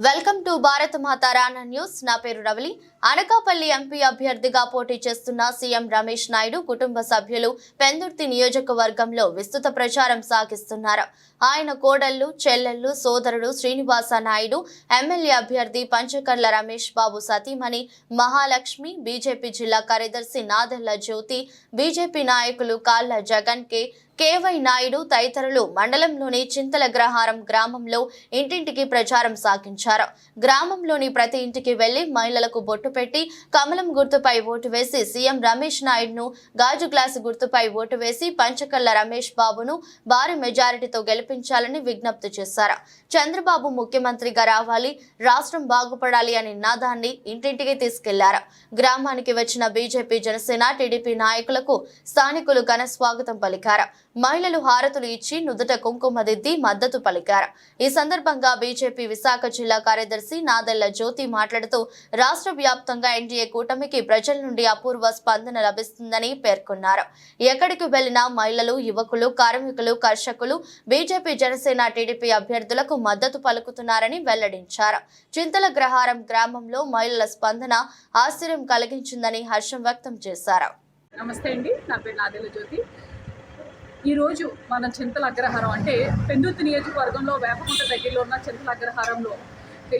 Welcome to భారత మాత రానా news. నా పేరు రవలి. అనకాపల్లి ఎంపీ అభ్యర్థిగా పోటీ చేస్తున్న సీఎం రమేష్ నాయుడు కుటుంబ సభ్యులు పెందుర్తి నియోజకవర్గంలో విస్తృత ప్రచారం సాగిస్తున్నారు. ఆయన కోడళ్ళు చెల్లెళ్ళు సోదరుడు శ్రీనివాస నాయుడు ఎమ్మెల్యే అభ్యర్థి పంచకర్ల రమేష్ బాబు సతీమణి మహాలక్ష్మి బీజేపీ జిల్లా కార్యదర్శి నాదెళ్ళ జ్యోతి బీజేపీ నాయకులు కాళ్ళ జగన్ కే కేవై నాయుడు తదితరులు మండలంలోని చింతలగ్రహారం గ్రామంలో ఇంటింటికి ప్రచారం సాగించారు. గ్రామంలోని ప్రతి ఇంటికి వెళ్ళి మహిళలకు బొట్టు పెట్టి కమలం గుర్తుపై ఓటు వేసి సీఎం రమేష్ నాయుడును గాజు గ్లాసు గుర్తుపై ఓటు వేసి పంచకల్ల రమేష్ బాబును భారీ మెజారిటీతో గెలిపించాలని విజ్ఞప్తి చేశారు. చంద్రబాబు ముఖ్యమంత్రిగా రావాలి రాష్ట్రం బాగుపడాలి అనే నినాదాన్ని ఇంటింటికి తీసుకెళ్ళారు. గ్రామానికి వచ్చిన బీజేపీ జనసేన టీడీపీ నాయకులకు స్థానికులు ఘన స్వాగతం పలికారు. మహిళలు హారతులు ఇచ్చి నుదుట కుంకుమ దిద్ది మద్దతు పలికారు. ఈ సందర్భంగా బీజేపీ విశాఖ జిల్లా కార్యదర్శి నాదెళ్ళ జ్యోతి మాట్లాడుతూ రాష్ట్ర వ్యాప్తంగా ఎన్డీఏ కూటమికి ప్రజల నుండి అపూర్వ స్పందన లభిస్తుందని పేర్కొన్నారు. ఎక్కడికి వెళ్ళినా మహిళలు యువకులు కార్మికులు కర్షకులు బీజేపీ జనసేన టీడీపీ అభ్యర్థులకు మద్దతు పలుకుతున్నారని వెల్లడించారు. చింతల గ్రహారం గ్రామంలో మహిళల స్పందన ఆశ్చర్యం కలిగించిందని హర్షం వ్యక్తం చేశారు. నమస్తే అండి. నా పేరు నాదెల జ్యోతి. ఈరోజు మన చింతల అగ్రహారం అంటే పెందుర్తి నియోజకవర్గంలో వేపకుంట దగ్గరలో ఉన్న చింతల అగ్రహారంలో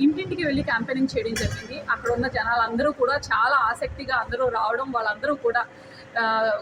ఇంటింటికి వెళ్ళి క్యాంపెయినింగ్ చేయడం జరిగింది. అక్కడ ఉన్న జనాలందరూ కూడా చాలా ఆసక్తిగా అందరూ రావడం వాళ్ళందరూ కూడా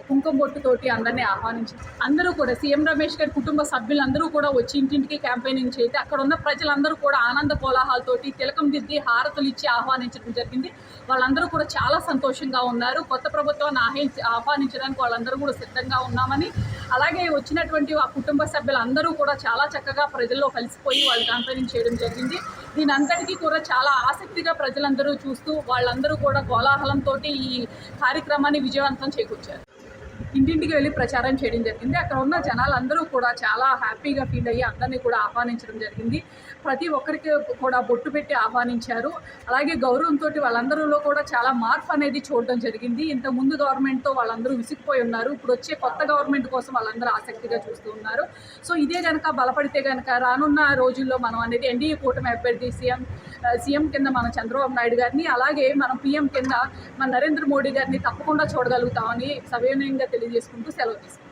కుంకుమ బొట్టుతోటి అందరినీ ఆహ్వానించారు. అందరూ కూడా సీఎం రమేష్ గారి కుటుంబ సభ్యులందరూ కూడా వచ్చి ఇంటింటికి క్యాంపెయినింగ్ చేసి అక్కడ ఉన్న ప్రజలందరూ కూడా ఆనంద కోలాహాలతోటి తిలకం దిద్ది హారతులు ఇచ్చి ఆహ్వానించడం జరిగింది. వాళ్ళందరూ కూడా చాలా సంతోషంగా ఉన్నారు. కొత్త ప్రభుత్వాన్ని ఆహ్వానించడానికి వాళ్ళందరూ కూడా సిద్ధంగా ఉన్నామని అలాగే వచ్చినటువంటి ఆ కుటుంబ సభ్యులందరూ కూడా చాలా చక్కగా ప్రజల్లో కలిసిపోయి వాళ్ళు క్యాంపెయినింగ్ చేయడం జరిగింది. దీని అంతటికీ కూడా చాలా ఆసక్తిగా ప్రజలందరూ చూస్తూ వాళ్ళందరూ కూడా కోలాహలంతో ఈ కార్యక్రమాన్ని విజయవంతం చేకూర్చారు. ఇంటింటికి వెళ్ళి ప్రచారం చేయడం జరిగింది. అక్కడ ఉన్న జనాలందరూ కూడా చాలా హ్యాపీగా ఫీల్ అయ్యి అందరినీ కూడా ఆహ్వానించడం జరిగింది. ప్రతి ఒక్కరికి కూడా బొట్టు పెట్టి ఆహ్వానించారు. అలాగే గౌరవంతో వాళ్ళందరిలో కూడా చాలా మార్పు అనేది చూడడం జరిగింది. ఇంత ముందు గవర్నమెంట్తో వాళ్ళందరూ విసిగిపోయి ఉన్నారు. ఇప్పుడు వచ్చే కొత్త గవర్నమెంట్ కోసం వాళ్ళందరూ ఆసక్తిగా చూస్తూ ఉన్నారు. సో ఇదే కనుక బలపడితే కనుక రానున్న రోజుల్లో మనం అనేది ఎన్డీఏ కూటమి అభ్యర్థి సీఎం సీఎం కింద మన చంద్రబాబు నాయుడు గారిని అలాగే మనం పీఎం కింద మన నరేంద్ర మోడీ గారిని తప్పకుండా చూడగలుగుతామని సవినయంగా తెలియజేసుకుంటూ సెలవు తీసుకుంటాం